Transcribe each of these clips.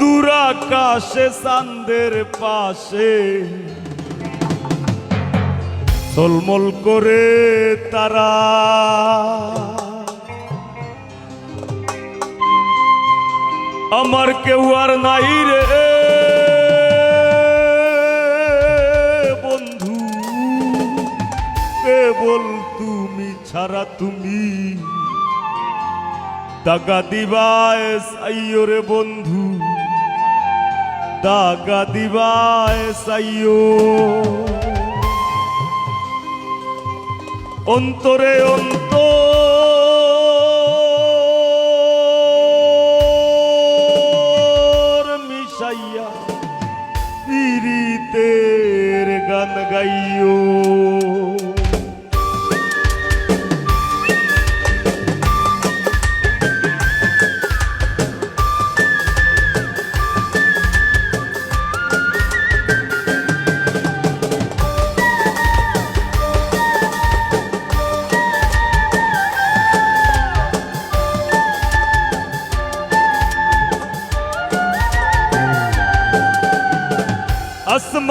দুরাকাশে চান্দের পাশে। ঝলমল করে তারা। আমার কেউ আর নাই রে। বন্ধু, কেবল তুমি ছাড়া তুমি। দাগা দিবায় সাইও রে বন্ধু। দাগা দিবায় সাইও অন্তরে অন্তর মিশাইয়া পীড়িতের গান গাইও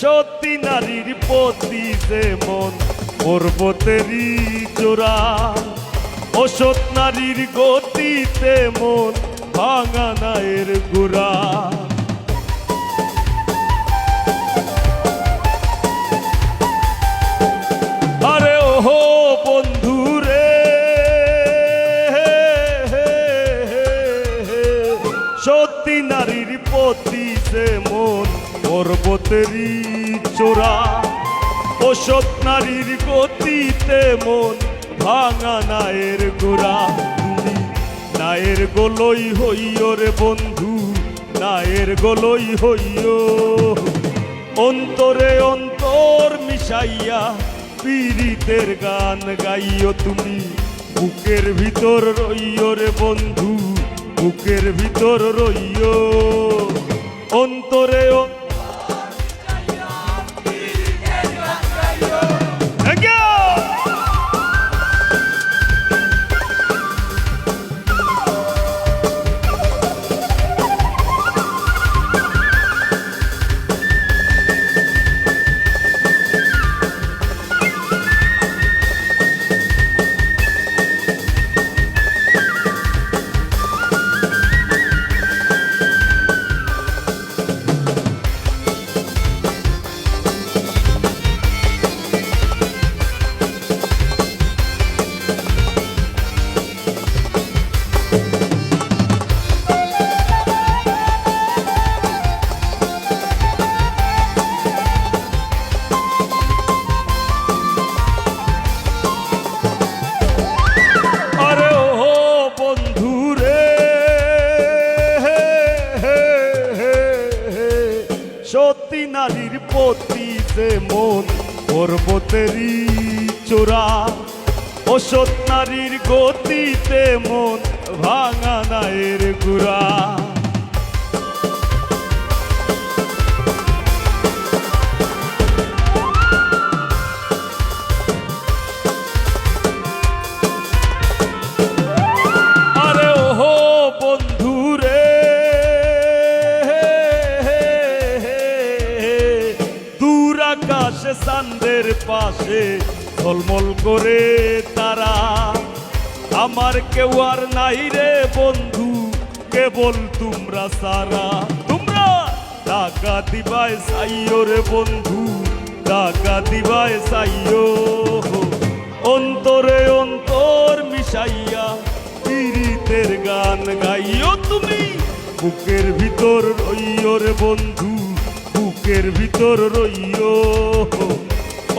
সত্যি নারীর প্রতি যেমন পর্বতেরই চোরা অসৎ নারীর গতিতে মন ভাঙা নায়ের গোড়া। বন্ধু রে সত্যি নারীর প্রতি যে মন পর্বতেরই চোরা ওসব নারীর গতিতে মন ভাঙা নায়ের গোড়া। নায়ের গোলই হইও রে বন্ধু, নায়ের গোলই হইও। অন্তরে অন্তর মিশাইয়া পীড়িতের গান গাইও তুমি। বুকের ভিতর রইও রে বন্ধু, বুকের ভিতর রইও। অন্তরে অ- মন পর্বতেরই চোরা অসৎ নারীর গতিতে মন ভাঙা নায়ের গুড়া। পাশে ঝলমল করে তারা। আমার কেউ আর নাই রে বন্ধু, কেবল তোমরা সারা। তোমরা টাকা দিবায় সাইও রে বন্ধু, টাকা দিবায় সাইও। অন্তরে অন্তর মিশাইয়া পীড়িতের গান গাইও তুমি। বুকের ভিতর রইও রে বন্ধু, বুকের ভিতর রইও।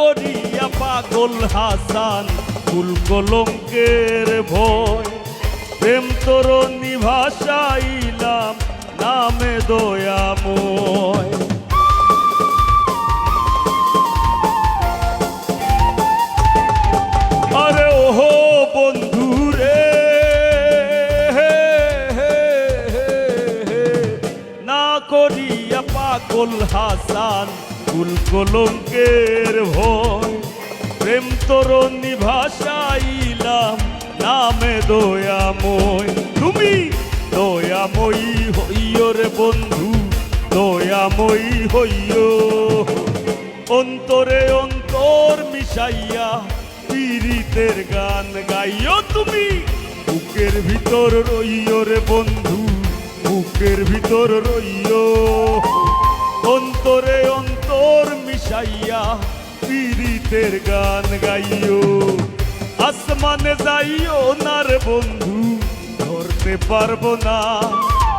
করিয়া পাগল হাসান ফুল কলঙ্কের ভয়। প্রেম তরণী ভাষাইলাম নামে দয়াময়। আরে বন্ধু রে না হাসান কুল কলঙ্কের ভয়। প্রেম তরণী ভাষাইলাম নামে দয়াময়। তুমি দয়াময়ী হইও রে বন্ধু, দয়াময়ী হইও অন্তরে অন্তর মিশাইয়া পীড়িতের গান গাইও তুমি। বুকের ভিতর রইও রে বন্ধু, বুকের ভিতর রইও অন্তরে অন্তর মিশাইয়া পীড়িতের গান গাইও। আসমানে যাইও না রে বন্ধু, ধরতে পারব না।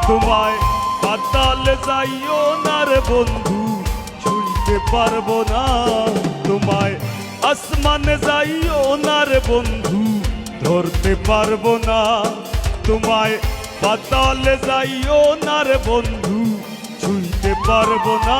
তোমায় পাতালে যাইও না রে বন্ধু, ছুঁইতে পারব না। তোমায় আসমানে যাইও না বন্ধু, ধরতে পারব না। তোমায় পাতালে যাইও না রে বন্ধু, ছুঁইতে পারব না।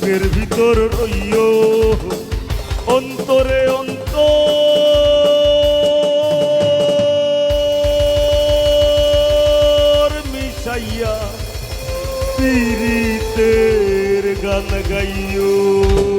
বুকের ভিতর রইও। অন্তরে অন্ত। মিশাইয়া পীড়িতের গান গাইও।